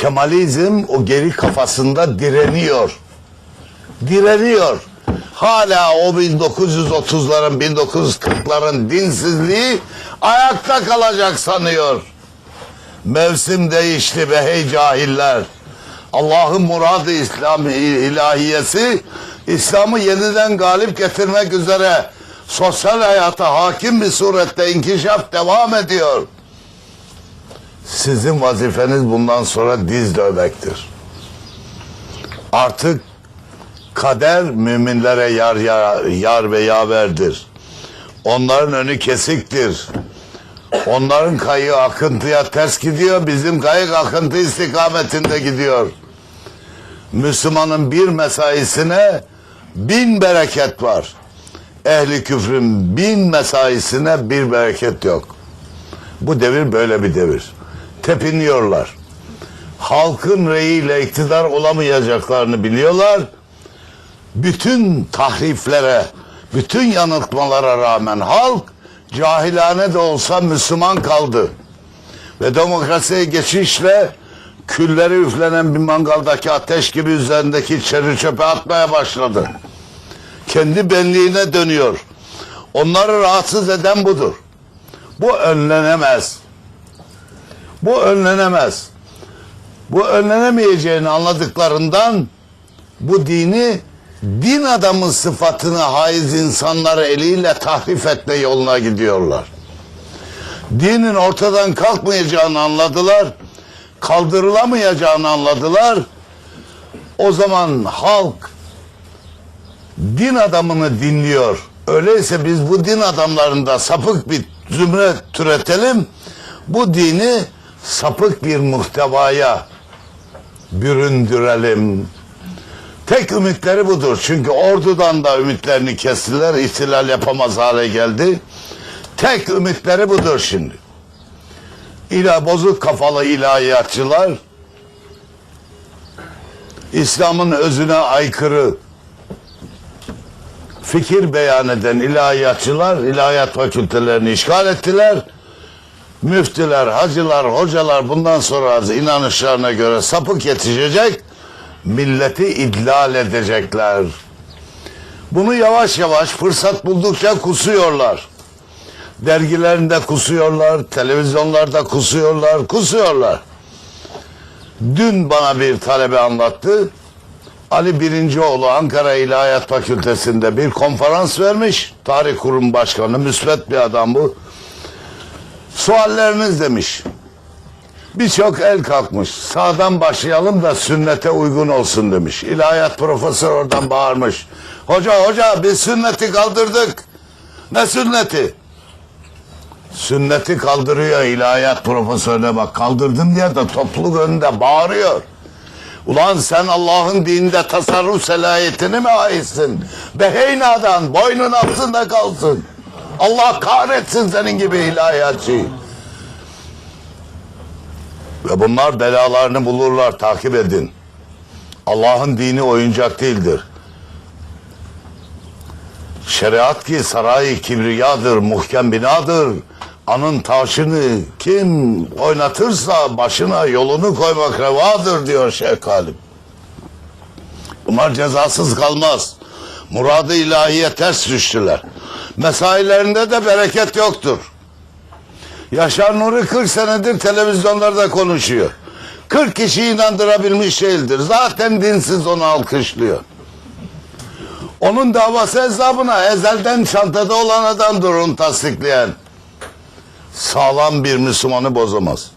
Kemalizm o geri kafasında direniyor. Direniyor. Hala o 1930'ların 1940'ların dinsizliği ayakta kalacak sanıyor. Mevsim değişti be hey cahiller. Allah'ın muradı İslam ilahiyesi İslam'ı yeniden galip getirmek üzere sosyal hayata hakim bir surette inkişaf devam ediyor. Sizin vazifeniz bundan sonra diz dövmektir. Artık kader müminlere yar, yar, yar ve yaverdir. Onların önü kesiktir. Onların kayığı akıntıya ters gidiyor, bizim kayık akıntı istikametinde gidiyor. Müslümanın bir mesaisine bin bereket var. Ehli küfrün bin mesaisine bir bereket yok. Bu devir böyle bir devir. Tepiniyorlar. Halkın reyiyle iktidar olamayacaklarını biliyorlar. Bütün tahriflere, bütün yanıltmalara rağmen halk cahilane de olsa Müslüman kaldı. Ve demokrasiye geçişle külleri üflenen bir mangaldaki ateş gibi üzerindeki çeri çöpe atmaya başladı. Kendi benliğine dönüyor. Onları rahatsız eden budur. Bu önlenemez. Bu önlenemez. Bu önlenemeyeceğini anladıklarından bu dini din adamı sıfatını haiz insanları eliyle tahrif etme yoluna gidiyorlar. Dinin ortadan kalkmayacağını anladılar. Kaldırılamayacağını anladılar. O zaman halk din adamını dinliyor. Öyleyse biz bu din adamlarında sapık bir zümre türetelim. Bu dini sapık bir muhtevaya büründürelim. Tek ümitleri budur. Çünkü ordudan da ümitlerini kestiler. ihtilal yapamaz hale geldi. Tek ümitleri budur şimdi. İla bozuk kafalı ilahiyatçılar İslam'ın özüne aykırı fikir beyan eden ilahiyatçılar ilahiyat fakültelerini işgal ettiler. Müftüler, hacılar, hocalar bundan sonra inanışlarına göre sapık yetişecek, milleti idlal edecekler. Bunu yavaş yavaş fırsat buldukça kusuyorlar. Dergilerinde kusuyorlar, televizyonlarda kusuyorlar, kusuyorlar. Dün bana bir talebe anlattı. Ali Birincioğlu Ankara İlahiyat Fakültesi'nde bir konferans vermiş. Tarih Kurum Başkanı, müsbet bir adam bu. Sualleriniz demiş. Birçok el kalkmış. Sağdan başlayalım da sünnete uygun olsun demiş. İlahiyat profesör oradan bağırmış. Hoca hoca biz sünneti kaldırdık. Ne sünneti? Sünneti kaldırıyor ilahiyat profesörüne bak. Kaldırdım diye de topluluk önünde bağırıyor. Ulan sen Allah'ın dininde tasarruf selahiyetini mi aitsin? Beheynadan boynun altında kalsın. Allah kahretsin senin gibi ilahiyatçıyı. Ve bunlar belalarını bulurlar takip edin. Allah'ın dini oyuncak değildir. Şeriat ki sarayı kibriyadır, muhkem binadır. Anın taşını kim oynatırsa başına yolunu koymak revadır diyor Şeyh. Bunlar cezasız kalmaz. Muradı ilahiye ters düştüler. Mesailerinde de bereket yoktur. Yaşar Nuri 40 senedir televizyonlarda konuşuyor. 40 kişi inandırabilmiş değildir. Zaten dinsiz onu alkışlıyor. Onun davası hesabına ezelden çantada olan adamdır onu tasdikleyen. Sağlam bir Müslümanı bozamaz.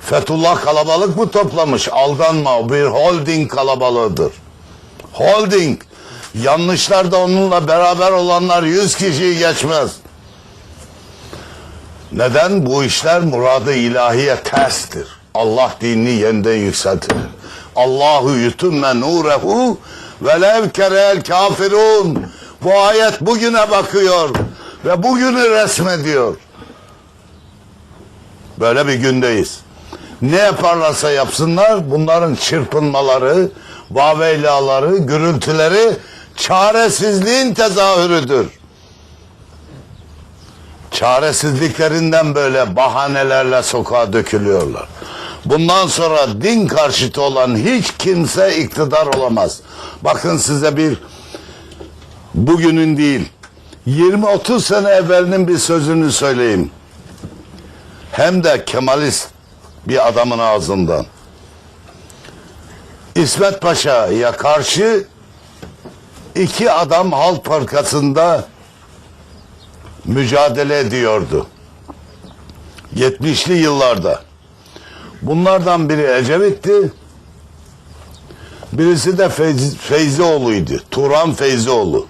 Fethullah kalabalık mı toplamış? Aldanma bir holding kalabalığıdır. Holding. Yanlışlarda onunla beraber olanlar yüz kişiyi geçmez. Neden? Bu işler muradı ilahiye terstir. Allah dinini yeniden yükseltir. Allahu yutumme nurehu velev kerel kafirun. Bu ayet bugüne bakıyor ve bugünü resmediyor. Böyle bir gündeyiz. Ne yaparlarsa yapsınlar bunların çırpınmaları, vaveylaları, gürültüleri çaresizliğin tezahürüdür. Çaresizliklerinden böyle bahanelerle sokağa dökülüyorlar. Bundan sonra din karşıtı olan hiç kimse iktidar olamaz. Bakın size bir bugünün değil 20-30 sene evvelinin bir sözünü söyleyeyim. Hem de Kemalist bir adamın ağzından. İsmet Paşa'ya karşı iki adam Halk Parkası'nda mücadele ediyordu. 70'li yıllarda. Bunlardan biri Ecevit'ti. Birisi de Feyz, Feyzioğlu'ydu. Turan Feyzioğlu.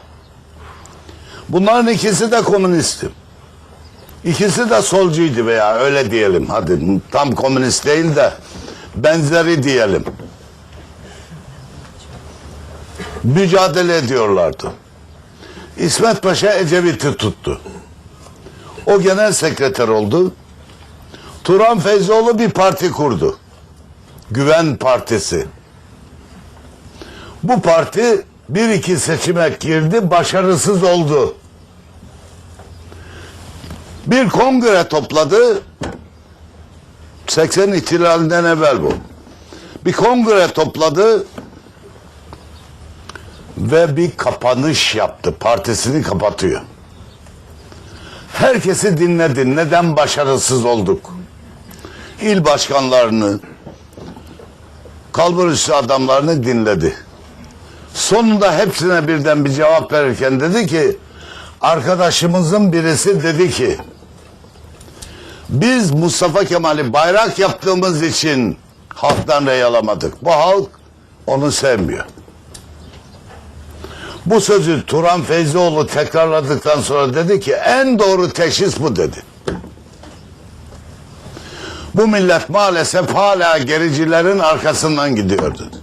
Bunların ikisi de komünistti. İkisi de solcuydu veya öyle diyelim. Hadi tam komünist değil de benzeri diyelim. Mücadele ediyorlardı. İsmet Paşa Ecevit'i tuttu. O genel sekreter oldu. Turan Feyzoğlu bir parti kurdu. Güven Partisi. Bu parti bir iki seçime girdi, başarısız oldu. Bir kongre topladı. 80 ihtilalinden evvel bu. Bir kongre topladı ve bir kapanış yaptı. Partisini kapatıyor. Herkesi dinledi. Neden başarısız olduk? İl başkanlarını, kalburüstü adamlarını dinledi. Sonunda hepsine birden bir cevap verirken dedi ki arkadaşımızın birisi dedi ki biz Mustafa Kemal'i bayrak yaptığımız için halktan rey alamadık. Bu halk onu sevmiyor. Bu sözü Turan Feyzioğlu tekrarladıktan sonra dedi ki en doğru teşhis bu dedi. Bu millet maalesef hala gericilerin arkasından gidiyor dedi.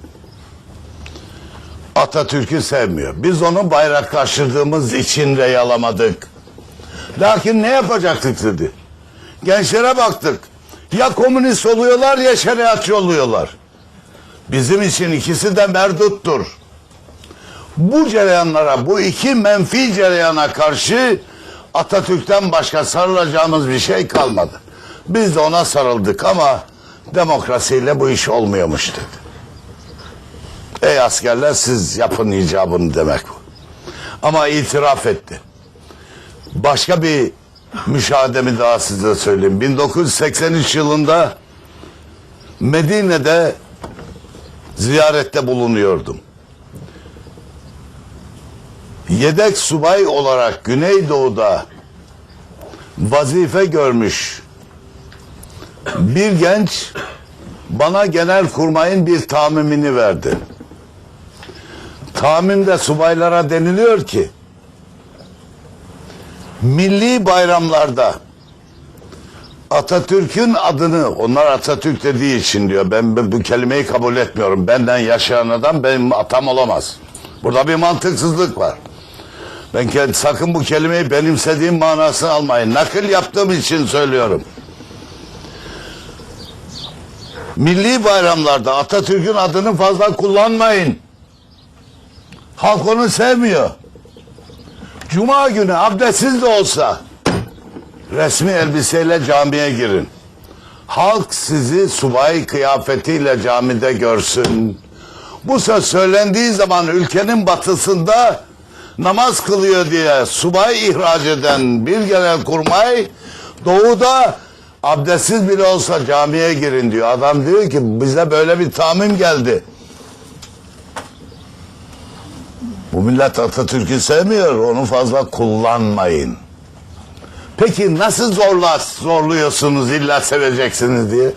Atatürk'ü sevmiyor. Biz onu bayraklaştırdığımız için rey alamadık. Lakin ne yapacaktık dedi. Gençlere baktık. Ya komünist oluyorlar ya şeriatçı oluyorlar. Bizim için ikisi de merduttur. Bu cereyanlara, bu iki menfi cereyana karşı Atatürk'ten başka sarılacağımız bir şey kalmadı. Biz de ona sarıldık ama demokrasiyle bu iş olmuyormuş dedi. Ey askerler siz yapın icabını demek bu. Ama itiraf etti. Başka bir müşahedemi daha size söyleyeyim. 1983 yılında Medine'de ziyarette bulunuyordum. Yedek subay olarak Güneydoğu'da vazife görmüş bir genç bana genel kurmayın bir tamimini verdi. Tamimde subaylara deniliyor ki milli bayramlarda Atatürk'ün adını onlar Atatürk dediği için diyor ben, ben bu kelimeyi kabul etmiyorum. Benden yaşayan adam benim atam olamaz. Burada bir mantıksızlık var. Ben kend- sakın bu kelimeyi benimsediğim manasını almayın. Nakil yaptığım için söylüyorum. Milli bayramlarda Atatürk'ün adını fazla kullanmayın. Halk onu sevmiyor. Cuma günü abdestsiz de olsa resmi elbiseyle camiye girin. Halk sizi subay kıyafetiyle camide görsün. Bu söz söylendiği zaman ülkenin batısında namaz kılıyor diye subay ihraç eden bir genel kurmay doğuda abdestsiz bile olsa camiye girin diyor. Adam diyor ki bize böyle bir tamim geldi. Bu millet Atatürk'ü sevmiyor. Onu fazla kullanmayın. Peki nasıl zorla zorluyorsunuz illa seveceksiniz diye?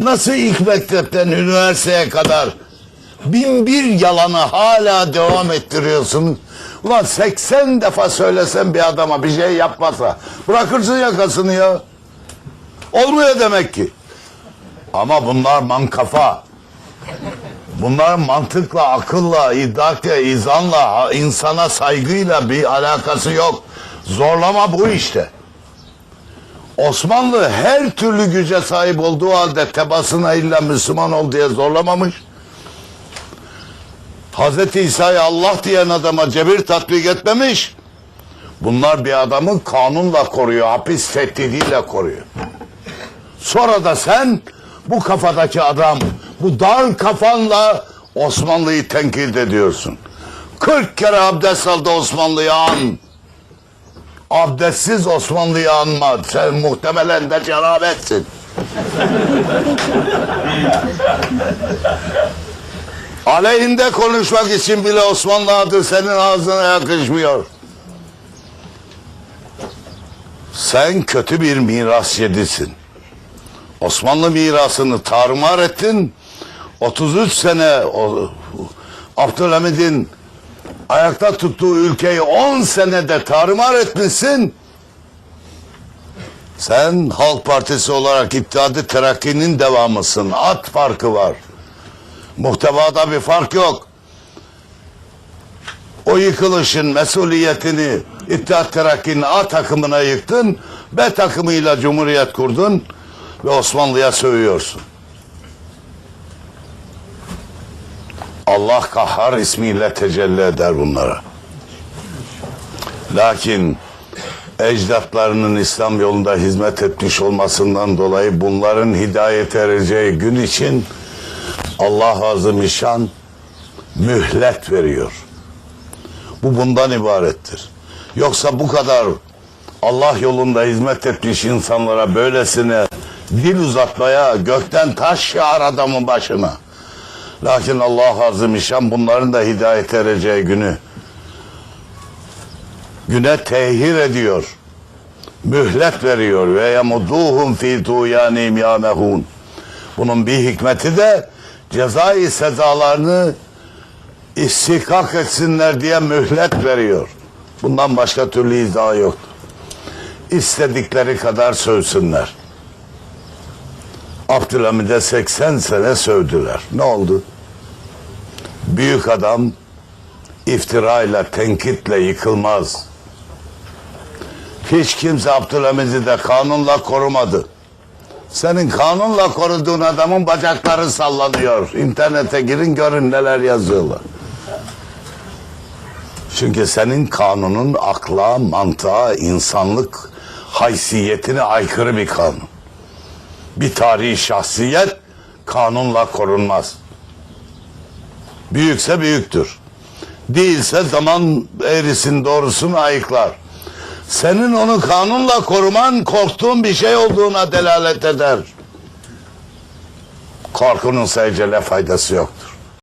Nasıl ilk mektepten üniversiteye kadar bin bir yalanı hala devam ettiriyorsunuz? Ulan 80 defa söylesem bir adama bir şey yapmasa bırakırsın yakasını ya. Olmuyor demek ki. Ama bunlar mankafa. Bunların mantıkla, akılla, idrakla, izanla, insana saygıyla bir alakası yok. Zorlama bu işte. Osmanlı her türlü güce sahip olduğu halde tebasına illa Müslüman ol diye zorlamamış. Hazreti İsa'yı Allah diyen adama cebir tatbik etmemiş. Bunlar bir adamı kanunla koruyor, hapis tehdidiyle koruyor. Sonra da sen bu kafadaki adam, bu dar kafanla Osmanlı'yı tenkit ediyorsun. 40 kere abdest aldı Osmanlı'yı an. Abdestsiz Osmanlı'yı anma. Sen muhtemelen de cenabetsin. Aleyhinde konuşmak için bile Osmanlı adı senin ağzına yakışmıyor. Sen kötü bir miras yedisin. Osmanlı mirasını tarumar ettin. 33 sene Abdülhamid'in ayakta tuttuğu ülkeyi 10 senede tarumar etmişsin. Sen Halk Partisi olarak İttihat-ı Terakki'nin devamısın. At farkı var. Muhtevada bir fark yok. O yıkılışın mesuliyetini İttihat Terakki'nin A takımına yıktın. B takımıyla Cumhuriyet kurdun ve Osmanlı'ya sövüyorsun. Allah kahhar ismiyle tecelli eder bunlara. Lakin ecdatlarının İslam yolunda hizmet etmiş olmasından dolayı bunların hidayet ereceği gün için Allah Azimüşşan mühlet veriyor. Bu bundan ibarettir. Yoksa bu kadar Allah yolunda hizmet etmiş insanlara böylesine dil uzatmaya gökten taş yağar adamın başına. Lakin Allah Azimüşşan bunların da hidayet ereceği günü güne tehir ediyor. Mühlet veriyor ve yamudduhum fi tuyanim yamehun. Bunun bir hikmeti de cezai sezalarını istihkak etsinler diye mühlet veriyor. Bundan başka türlü izahı yok. İstedikleri kadar sövsünler. Abdülhamid'e 80 sene sövdüler. Ne oldu? Büyük adam iftirayla, tenkitle yıkılmaz. Hiç kimse Abdülhamid'i de kanunla korumadı. Senin kanunla koruduğun adamın bacakları sallanıyor. İnternete girin görün neler yazıyorlar. Çünkü senin kanunun akla, mantığa, insanlık haysiyetine aykırı bir kanun. Bir tarihi şahsiyet kanunla korunmaz. Büyükse büyüktür. Değilse zaman eğrisini doğrusunu ayıklar. Senin onu kanunla koruman korktuğun bir şey olduğuna delalet eder. Korkunun sadece faydası yoktur.